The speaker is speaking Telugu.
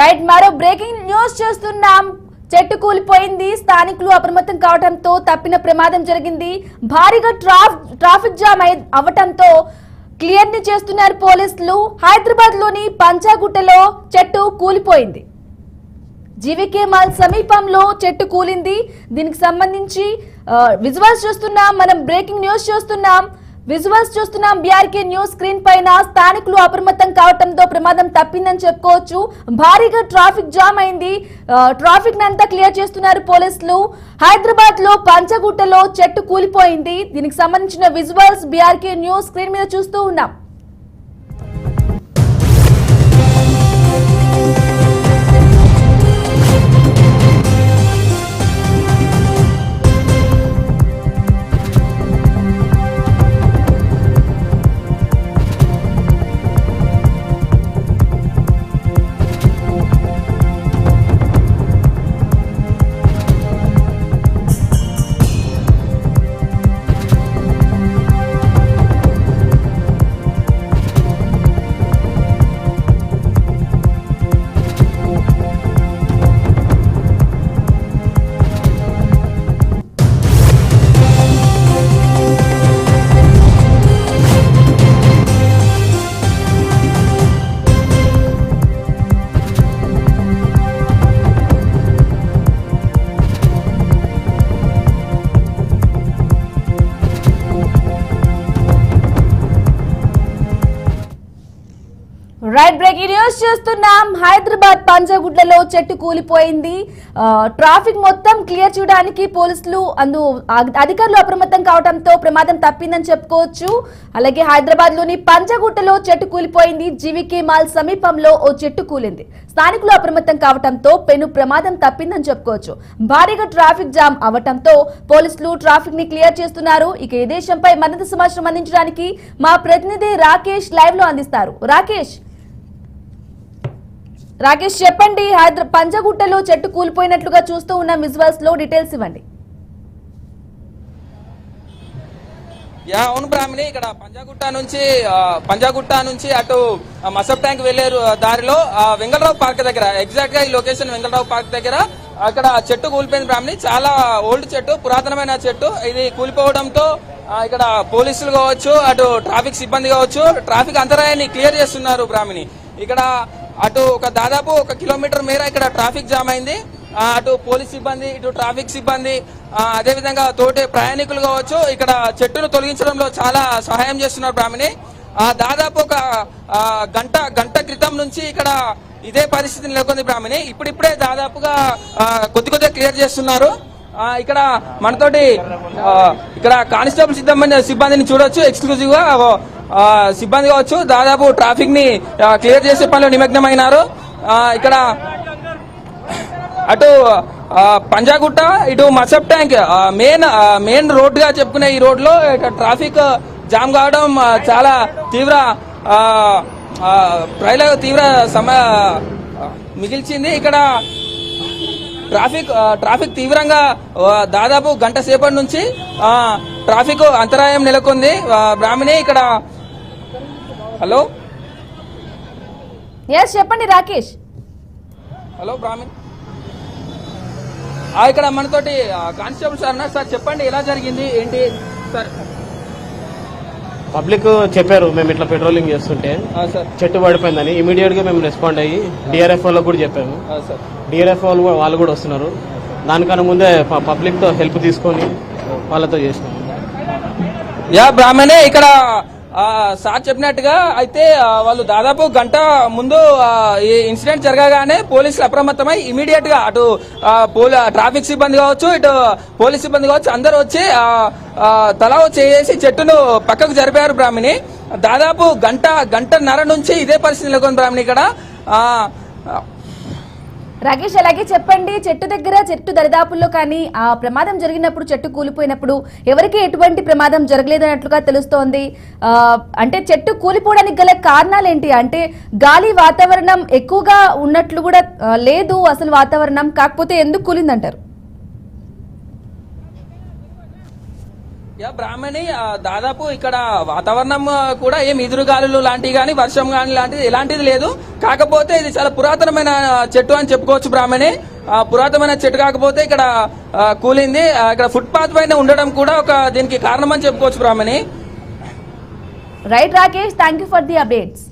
రైట్ మరో బ్రేకింగ్ న్యూస్ చూస్తున్నాం. చెట్టు కూలిపోయింది. స్థానికులు అప్రమత్తం కావడంతో తప్పిన ప్రమాదం జరిగింది. భారీగా ట్రాఫ్ ట్రాఫిక్ జామ్ అయి- అవటంతో క్లియర్ని చేస్తున్నారు పోలీసులు. హైదరాబాద్లోని పంచాగుట్టలో చెట్టు కూలిపోయింది. జీవికే మాల్ సమీపంలో చెట్టు కూలింది. దీనికి సంబంధించి విజువల్స్ చూస్తున్నాం. మనం బ్రేకింగ్ న్యూస్ చూస్తున్నాం. విజువల్స్ చూస్తున్నాం. బీఆర్కే న్యూస్ స్క్రీన్ పైన స్థానికులు అప్రమత్తం కావడంతో ప్రమాదం తప్పిందని చెప్పుకోవచ్చు. భారీగా ట్రాఫిక్ జామ్ అయింది. ట్రాఫిక్ అంతా క్లియర్ చేస్తున్నారు పోలీసులు. హైదరాబాద్లో పంచగుట్టలో చెట్టు కూలిపోయింది. దీనికి సంబంధించిన విజువల్స్ బీఆర్కే న్యూస్ స్క్రీన్ మీద చూస్తూ ఉన్నాం. రైట్ బ్రేకింగ్ న్యూస్ చూస్తున్నాం. హైదరాబాద్ పంజాగుడ్లలో చెట్టు కూలిపోయింది. ట్రాఫిక్ మొత్తం క్లియర్ చేయడానికి పోలీసులు అందు అధికారులు అప్రమత్తం కావడంతో ప్రమాదం తప్పిందని చెప్పుకోవచ్చు. అలాగే హైదరాబాద్లోని పంజాగుట్టలో చెట్టు కూలిపోయింది. జీవికే మాల్ సమీపంలో ఓ చెట్టు కూలింది. స్థానికులు అప్రమత్తం కావడంతో పెను ప్రమాదం తప్పిందని చెప్పుకోవచ్చు. భారీగా ట్రాఫిక్ జామ్ అవటంతో పోలీసులు ట్రాఫిక్ని క్లియర్ చేస్తున్నారు. ఇక ఈ దేశంపై మరింత సమాచారం అందించడానికి మా ప్రతినిధి రాకేష్ లైవ్లో అందిస్తారు. రాకేష్. రాకేష్ చెప్పండి. హైదరా పంజగుట్టలో చెట్టు కూలిపోయినట్లుగా చూస్తూ ఉన్న విజువల్స్లో డీటెయిల్స్ ఇవ్వండి. యా అవును బ్రాహ్మణి ఇక్కడ పంజాగుట్ట నుంచి పంజాగుట్ట నుంచి అటు మసబ్ ట్యాంక్ వెళ్ళే దారిలో వెంగళరావు పార్క్ దగ్గర ఎగ్జాక్ట్గా ఈ లొకేషన్ వెంగళరావు పార్క్ దగ్గర అక్కడ చెట్టు కూలిపోయింది బ్రాహ్మణి. చాలా ఓల్డ్ చెట్టు పురాతనమైన చెట్టు. ఇది కూలిపోవడంతో ఇక్కడ పోలీసులు కావచ్చు అటు ట్రాఫిక్ సిబ్బంది కావచ్చు ట్రాఫిక్ అంతరాయాన్ని క్లియర్ చేస్తున్నారు బ్రాహ్మణి. ఇక్కడ అటు ఒక దాదాపు ఒక కిలోమీటర్ మేర ఇక్కడ ట్రాఫిక్ జామ్ అయింది. అటు పోలీస్ సిబ్బంది ఇటు ట్రాఫిక్ సిబ్బంది అదేవిధంగా తోటి ప్రయాణికులు కావచ్చు ఇక్కడ చెట్టును తొలగించడంలో చాలా సహాయం చేస్తున్నారు బ్రాహ్మణి. దాదాపు ఒక గంట గంట క్రితం నుంచి ఇక్కడ ఇదే పరిస్థితి నెలకొంది బ్రాహ్మణి. ఇప్పుడిప్పుడే దాదాపుగా కొద్ది కొద్దిగా క్లియర్ చేస్తున్నారు. ఇక్కడ మనతోటి ఇక్కడ కానిస్టేబుల్ సిబ్బంది సిబ్బందిని చూడొచ్చు ఎక్స్క్లూజివ్గా. సిబ్బంది కావచ్చు దాదాపు ట్రాఫిక్ని క్లియర్ చేసే పనిలో నిమగ్నమైనారు. ఇక్కడ అటు పంజాగుట్ట ఇటు మసబ్ ట్యాంక్ మెయిన్ మెయిన్ రోడ్గా చెప్పుకునే ఈ రోడ్లో ట్రాఫిక్ జామ్ కావడం చాలా తీవ్ర ఆ, ప్రజలకు తీవ్ర సమ మిగిల్చింది. ఇక్కడ ట్రాఫిక్ ట్రాఫిక్ తీవ్రంగా దాదాపు గంట సేపటి నుంచి ట్రాఫిక్ అంతరాయం నెలకొంది. బ్రాహ్మణి ఇక్కడ హలో? ఎస్ చెప్పండి రాకేష్. హలో బ్రాహ్మణ్. ఆ, ఇక్కడ మనతోటి కానిస్టేబుల్ సార్ ఉన్నారు. సార్ చెప్పండి ఎలా జరిగింది? ఏంటి? సార్. పబ్లిక్ చెప్పారు మేము ఇట్లా పెట్రోలింగ్ చేస్తుంటే. ఆ, సార్. చెట్టు పడిపోయిందని. ఇమీడియట్గా మేము రెస్పాండ్ అయ్యి డిఆర్ఎఫ్ వాళ్ళకి కూడా చెప్పాము. ఆ, సార్. డిఆర్ఎఫ్ వాళ్ళు కూడా- వాళ్ళు కూడా వస్తున్నారు. దానికన్నా ముందే పబ్లిక్తో హెల్ప్ తీసుకొని వాళ్ళతో చేసినాము. యా బ్రాహ్మణే ఇక్కడ సార్ చెప్పినట్టుగా అయితే వాళ్ళు దాదాపు గంట ముందు ఈ ఇన్సిడెంట్ జరగగానే పోలీసులు అప్రమత్తమై ఇమీడియట్గా అటు ట్రాఫిక్ సిబ్బంది కావచ్చు ఇటు పోలీస్ సిబ్బంది కావచ్చు అందరూ వచ్చి తలా చేసి చెట్టును పక్కకు జరిపారు బ్రాహ్మణి. దాదాపు గంట గంటన్నర నుంచి ఇదే పరిస్థితి నెలకొంది బ్రాహ్మణి ఇక్కడ. ఆ, రాకేష్ అలాగే చెప్పండి చెట్టు దగ్గర చెట్టు దరిదాపుల్లో కానీ ఆ ప్రమాదం జరిగినప్పుడు చెట్టు కూలిపోయినప్పుడు ఎవరికి ఎటువంటి ప్రమాదం జరగలేదన్నట్లుగా తెలుస్తోంది. అంటే చెట్టు కూలిపోవడానికి గల కారణాలు ఏంటి? అంటే గాలి వాతావరణం ఎక్కువగా ఉన్నట్లు కూడా లేదు అసలు వాతావరణం కాకపోతే ఎందుకు కూలిందంటారు? యా బ్రాహ్మణి దాదాపు ఇక్కడ వాతావరణం కూడా ఏం ఎదురుగాలులు లాంటివి కానీ వర్షం కానీ లాంటిది ఎలాంటిది లేదు. కాకపోతే ఇది చాలా పురాతనమైన చెట్టు అని చెప్పుకోవచ్చు బ్రాహ్మణి. పురాతనమైన చెట్టు కాకపోతే ఇక్కడ కూలింది. ఇక్కడ ఫుట్పాత్ పైన ఉండడం కూడా ఒక దీనికి కారణం అని చెప్పుకోవచ్చు Brahmani. Right Rakesh thank you for the updates